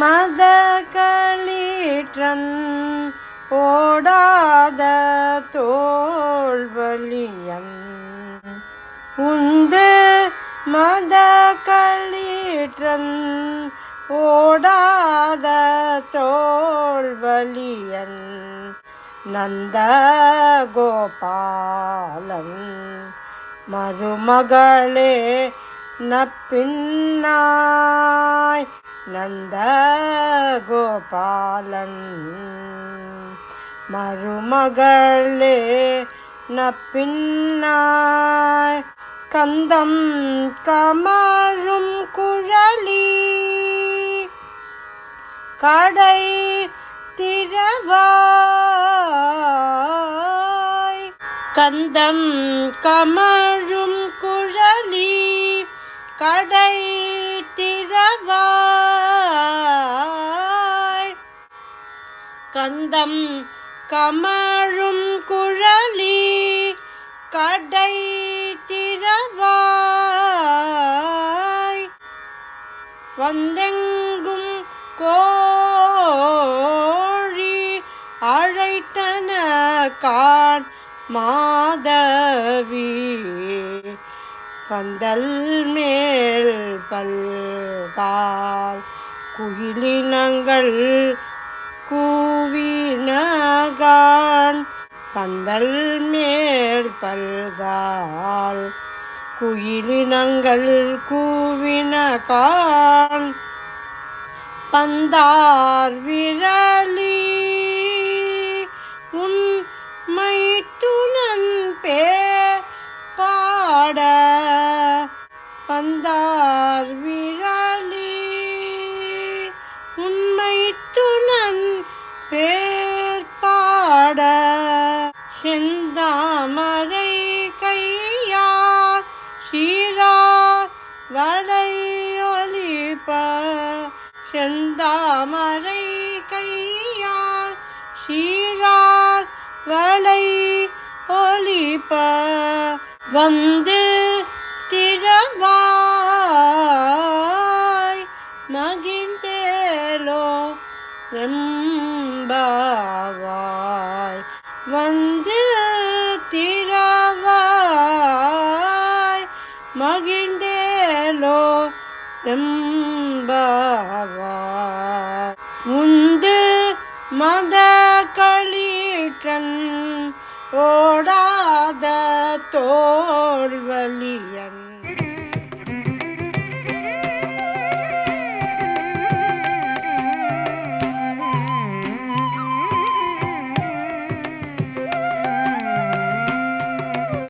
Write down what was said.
மத களீற்றன் ஓடாத தோல்வலியன் உந்து மத களீற்றன் ஓடாத தோல்வலியன் நந்த கோபாலன் மருமகளே நப்பின்னாய் நந்த கோபாலன் மருமகளே நப்பின்னாய் கந்தம் கமழும் குழலி. கடை திறவாய் கந்தம் கமழும் கடை திறவாய். கந்தம் கமழும் குழலி கடை திறவாய். வந்தெங்கும் கோழி அழைத்தன கான் மாதவி. பந்தல் மேல் பல்கால் குயிலினங்கள் கூவினகான் பந்தல் மேல் பல்கால் குயிலினங்கள் கூவினகான் பந்தார் விர வந்தார் விரலி உண்மை துணன் பேர் பாட செந்தாமரை கையார் சீரார் வளையொலிப செந்தாமரை கையார் சீரார் வளை ஒலிப்ப. வந்து திரவா எம்பாவாய் வந்து திரவாய் மகிழ்ந்தேலோ எம்பாவாய் உந்து மத களீற்றன் ஓடாத தோல்வலியன்